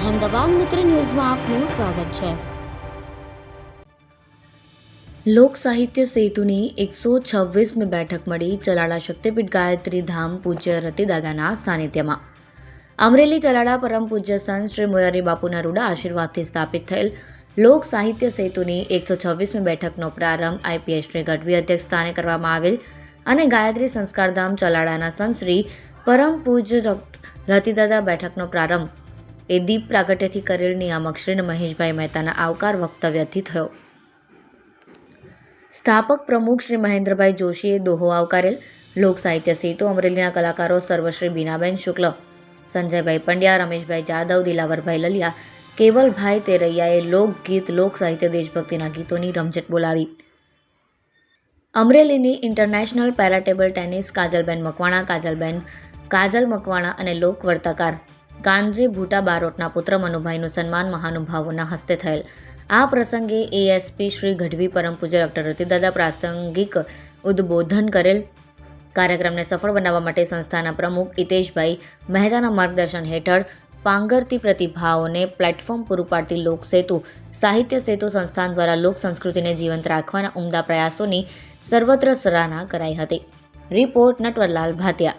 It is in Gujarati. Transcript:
અહેમદાબાદ મિત્ર ન્યૂઝમાં આપનું સ્વાગત છે. લોક સાહિત્ય સેતુની એકસો છવ્વીસમી બેઠક મળી ચલાળા શક્તિપીઠ ગાયત્રી ધામ પૂજ્ય રતિદાદાના સાનિધ્યમાં. અમરેલી ચલાળા પરમ પૂજ્ય સંત શ્રી મોરારી બાપુના રૂડા આશીર્વાદથી સ્થાપિત થયેલ લોક સાહિત્ય સેતુની એકસો છવ્વીસમી બેઠકનો પ્રારંભ આઈપીએસ શ્રી ગઢવી અધ્યક્ષ સ્થાને કરવામાં આવેલ અને ગાયત્રી સંસ્કારધામ ચલાળાના સંત શ્રી પરમ પૂજ્ય રતિદાદા બેઠકનો પ્રારંભ એ દીપ પ્રાગટ્યથી કરેલ નિયામક શ્રી મહેશભાઈ મહેતાના આવકાર વક્તવ્યથી થયો. સ્થાપક પ્રમુખ શ્રી મહેન્દ્રભાઈ જોશીએ દોહો આવકારેલ. લોક સાહિત્ય સેતુ અમરેલીના કલાકારો સર્વશ્રી બીનાબેન શુક્લ, સંજયભાઈ પંડ્યા, રમેશભાઈ જાદવ, દિલાવરભાઈ લલિયા, કેવલભાઈ તેરૈયાએ લોકગીત, લોક સાહિત્ય દેશભક્તિના ગીતોની રમઝટ બોલાવી. અમરેલીની international para table tennis Kajalben Makwana, Kajalben Kajal Makwana અને લોક વર્તકાર કાનજી ભૂટા બારોટના પુત્ર મનુભાઈનું સન્માન મહાનુભાવોના હસ્તે થયેલ. આ પ્રસંગે એએસપી શ્રી ગઢવી પરમ પૂજ્ય ડૉક્ટર રતિદાદા પ્રાસંગિક ઉદ્બોધન કરેલ. કાર્યક્રમને સફળ બનાવવા માટે સંસ્થાના પ્રમુખ હિતેશભાઈ મહેતાના માર્ગદર્શન હેઠળ પાંગરતી પ્રતિભાઓને પ્લેટફોર્મ પૂરું પાડતી લોકસેતુ સાહિત્ય સેતુ સંસ્થાન દ્વારા લોક સંસ્કૃતિને જીવંત રાખવાના ઉમદા પ્રયાસોની સર્વત્ર સરાહના કરાઈ હતી. રિપોર્ટ નટવરલાલ ભાતિયા